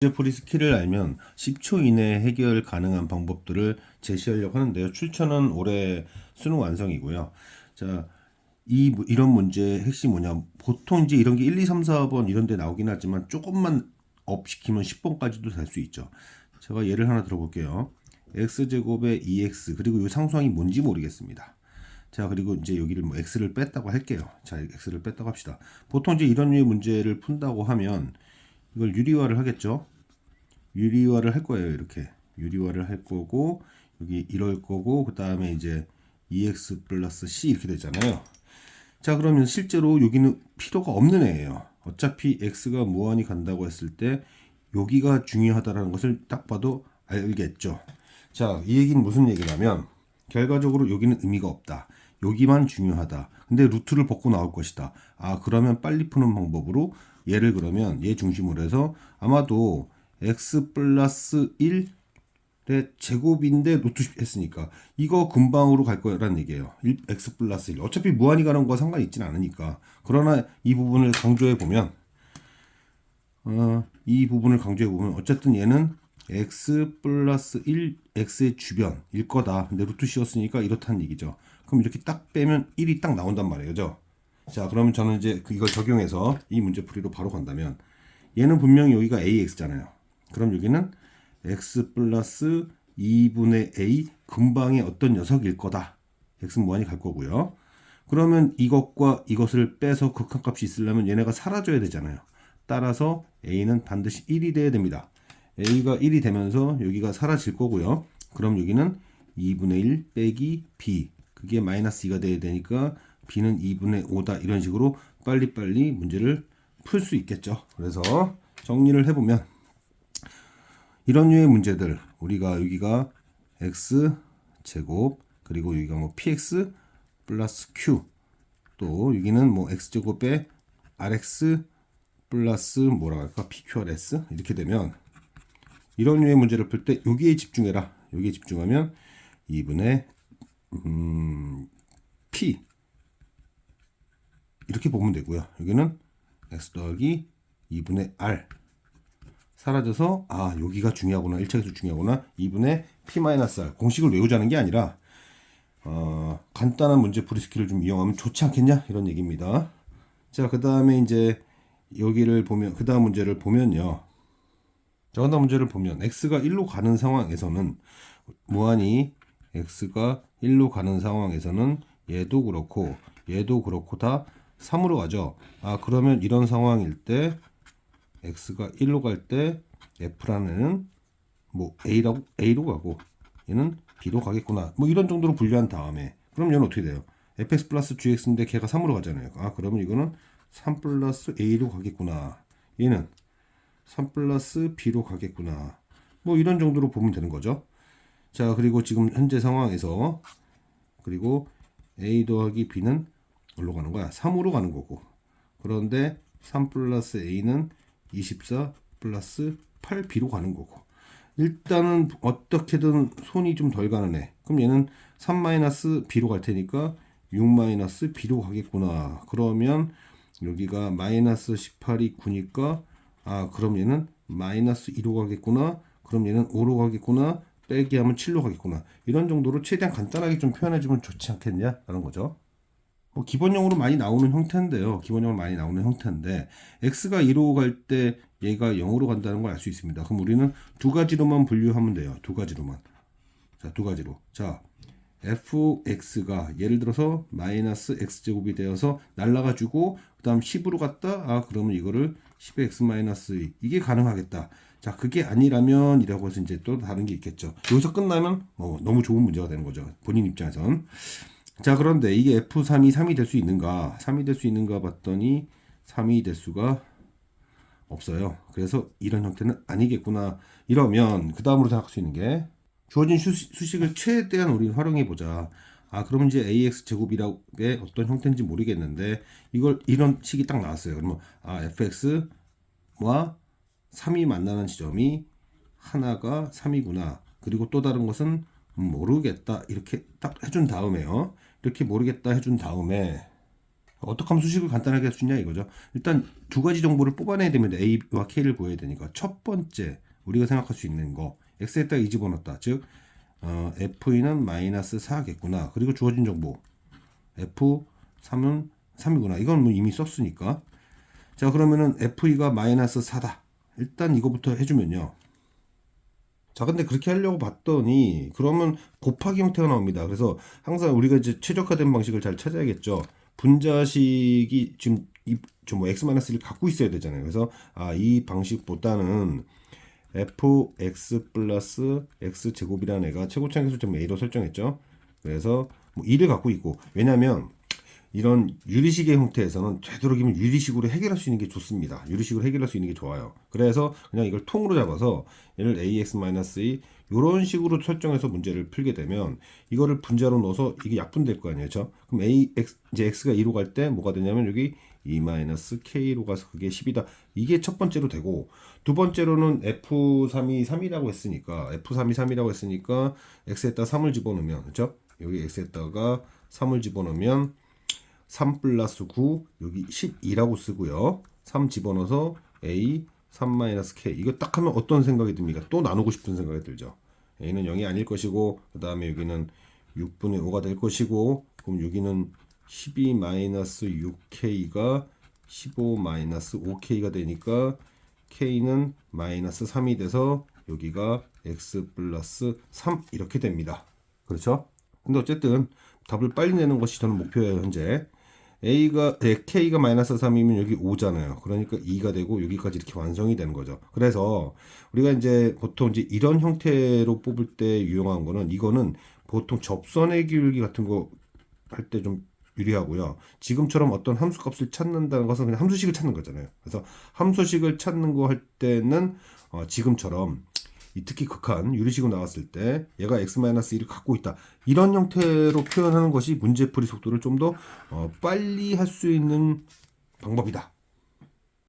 문제풀이 스킬을 알면 10초 이내에 해결 가능한 방법들을 제시하려고 하는데요. 출처는 올해 수능 완성이고요. 자, 이 무- 이런 문제의 핵심이 뭐냐? 보통 이제 이런 게 1, 2, 3, 4번 이런 데 나오긴 하지만 조금만 업 시키면 10번까지도 될 수 있죠. 제가 예를 하나 들어볼게요. x제곱의 2x 그리고 이 상수항이 뭔지 모르겠습니다. 자 그리고 이제 여기를 뭐 x를 뺐다고 할게요. 자 x를 뺐다고 합시다. 보통 이제 이런 류의 문제를 푼다고 하면 이걸 유리화를 하겠죠. 유리화를 할 거예요. 이렇게 유리화를 할 거고 여기 이럴 거고 그 다음에 이제 2x 플러스 c 이렇게 되잖아요. 자 그러면 실제로 여기는 필요가 없는 애예요. 어차피 x가 무한히 간다고 했을 때 여기가 중요하다라는 것을 딱 봐도 알겠죠. 자, 이 얘기는 무슨 얘기냐면 결과적으로 여기는 의미가 없다. 여기만 중요하다. 근데 루트를 벗고 나올 것이다. 아, 그러면 빨리 푸는 방법으로 얘를 그러면 얘 중심으로 해서 아마도 x 플러스 1의 제곱인데 루트 했으니까 이거 금방으로 갈 거라는 얘기예요. 1, x 플러스 1. 어차피 무한히 가는 거와 상관이 있지는 않으니까. 그러나 이 부분을 강조해 보면 어, 이 부분을 강조해 보면 어쨌든 얘는 x 플러스 1 x의 주변일 거다. 근데 루트 씌웠으니까 이렇다는 얘기죠. 그럼 이렇게 딱 빼면 1이 딱 나온단 말이에요. 그죠? 자, 그러면 저는 이제 그 이걸 적용해서 이 문제 풀이로 바로 간다면 얘는 분명히 여기가 ax잖아요. 그럼 여기는 x 플러스 2분의 a 근방의 어떤 녀석일 거다. x는 무한히 갈 거고요. 그러면 이것과 이것을 빼서 극한값이 있으려면 얘네가 사라져야 되잖아요. 따라서 a는 반드시 1이 돼야 됩니다. A가 1이 되면서 여기가 사라질 거고요. 그럼 여기는 2분의 1 빼기 b. 그게 마이너스 2가 돼야 되니까 b는 2분의 5다. 이런 식으로 빨리빨리 문제를 풀 수 있겠죠. 그래서 정리를 해보면 이런 류의 문제들 우리가 여기가 x 제곱 그리고 여기가 뭐 px 플러스 q. 또 여기는 뭐 x 제곱에 rx 플러스 뭐라 할까? Pqrs 이렇게 되면 이런 류의 문제를 풀 때 여기에 집중해라. 여기에 집중하면 2분의 음, p. 이렇게 보면 되고요. 여기는 x 더하기 2분의 r. 사라져서 아 여기가 중요하구나. 1차계수 중요하구나. 2분의 p-r 공식을 외우자는 게 아니라 어, 간단한 문제풀이 스킬을 좀 이용하면 좋지 않겠냐? 이런 얘기입니다. 자 그 다음에 이제 여기를 보면 그 다음 문제를 보면요 다음 문제를 보면 x가 1로 가는 상황에서는 무한히 x가 1로 가는 상황에서는 얘도 그렇고 얘도 그렇고 다 3으로 가죠 아 그러면 이런 상황일 때 x가 1로 갈 때 f라는 뭐 a라고 a로 가고 얘는 b로 가겠구나. 뭐 이런 정도로 분류한 다음에 그럼 얘는 어떻게 돼요? fx 플러스 gx인데 걔가 3으로 가잖아요. 아 그러면 이거는 3 플러스 a로 가겠구나. 얘는 3 플러스 b로 가겠구나. 뭐 이런 정도로 보면 되는 거죠. 자 그리고 지금 현재 상황에서 그리고 a 더하기 b는 어디로 가는 거야? 3으로 가는 거고. 그런데 3 플러스 a는 24 플러스 8b로 가는 거고. 일단은 어떻게든 손이 좀 덜 가는 애. 그럼 얘는 3 마이너스 b로 갈 테니까 6 마이너스 b로 가겠구나. 그러면 여기가 마이너스 18이 9니까 아 그럼 얘는 마이너스 2로 가겠구나. 그럼 얘는 5로 가겠구나. 빼기 하면 7로 가겠구나. 이런 정도로 최대한 간단하게 좀 표현해주면 좋지 않겠냐라는 거죠. 뭐 기본형으로 많이 나오는 형태인데요. 기본형으로 많이 나오는 형태인데 x가 2로 갈 때 얘가 0으로 간다는 걸 알 수 있습니다. 그럼 우리는 두 가지로만 분류하면 돼요. 두 가지로만. 자, 두 가지로. 자, fx가 예를 들어서 마이너스 x제곱이 되어서 날라가지고 그 다음 10으로 갔다. 아, 그러면 이거를 10의 x 마이너스 2 이게 가능하겠다. 자, 그게 아니라면 이라고 해서 이제 또 다른 게 있겠죠. 여기서 끝나면 뭐 너무 좋은 문제가 되는 거죠. 본인 입장에선. 자, 그런데 이게 F3이 3이 될 수 있는가? 3이 될 수 있는가 봤더니 3이 될 수가 없어요. 그래서 이런 형태는 아니겠구나. 이러면 그 다음으로 생각할 수 있는 게 주어진 수식, 수식을 최대한 우리는 활용해 보자. 아, 그러면 이제 ax 제곱이라의 어떤 형태인지 모르겠는데 이걸 이런 식이 딱 나왔어요. 그러면 아, fx와 3이 만나는 지점이 하나가 3이구나. 그리고 또 다른 것은 모르겠다. 이렇게 딱 해준 다음에요. 이렇게 모르겠다 해준 다음에 어떻게 하면 수식을 간단하게 할 수 있냐 이거죠. 일단 두 가지 정보를 뽑아내야 됩니다. A와 K를 구해야 되니까 첫 번째 우리가 생각할 수 있는 거 X에다가 2 집어넣었다. 즉 어, F는 마이너스 4겠구나. 그리고 주어진 정보 F3은 3이구나. 이건 뭐 이미 썼으니까. 자 그러면은 FE가 마이너스 4다. 일단 이거부터 해주면요. 자, 근데 그렇게 하려고 봤더니 그러면 곱하기 형태가 나옵니다. 그래서 항상 우리가 이제 최적화된 방식을 잘 찾아야겠죠. 분자식이 지금 이좀뭐 x-1을 갖고 있어야 되잖아요. 그래서 아, 이 방식보다는 fx 플러스 x 제곱이라는 애가 최고차항계수점 a로 설정했죠. 그래서 뭐 2를 갖고 있고 왜냐면 이런 유리식의 형태에서는 되도록이면 유리식으로 해결할 수 있는 게 좋습니다. 유리식으로 해결할 수 있는 게 좋아요. 그래서 그냥 이걸 통으로 잡아서 얘를 ax-2 이런 식으로 설정해서 문제를 풀게 되면 이거를 분자로 넣어서 이게 약분될 거 아니에요. 그렇죠? 그럼 ax 이제 x가 2로 갈 때 뭐가 되냐면 여기 2-k로 가서 그게 10이다. 이게 첫 번째로 되고 두 번째로는 f3이 3이라고 했으니까 f3이 3이라고 했으니까 x에다 3을 집어넣으면 그렇죠? 여기 x에다가 3을 집어넣으면 3 플러스 9 여기 12라고 쓰고요. 3 집어넣어서 a 3 마이너스 k 이거 딱 하면 어떤 생각이 듭니까? 또 나누고 싶은 생각이 들죠. a는 0이 아닐 것이고 그 다음에 여기는 6분의 5가 될 것이고 그럼 여기는 12 마이너스 6k가 15 마이너스 5k가 되니까 k는 마이너스 3이 돼서 여기가 x 플러스 3 이렇게 됩니다. 그렇죠? 근데 어쨌든 답을 빨리 내는 것이 저는 목표예요 현재 a가 네, k가 마이너스 3이면 여기 5잖아요 그러니까 2가 되고 여기까지 이렇게 완성이 되는 거죠 그래서 우리가 이제 보통 이제 이런 형태로 뽑을 때 유용한 거는 이거는 보통 접선의 기울기 같은 거 할 때 좀 유리하고요 지금처럼 어떤 함수 값을 찾는다는 것은 그냥 함수식을 찾는 거잖아요 그래서 함수식을 찾는 거 할 때는 어, 지금처럼 이 특히 극한 유리식으로 나왔을 때 얘가 x-1을 갖고 있다. 이런 형태로 표현하는 것이 문제풀이 속도를 좀더 어, 빨리 할 수 있는 방법이다.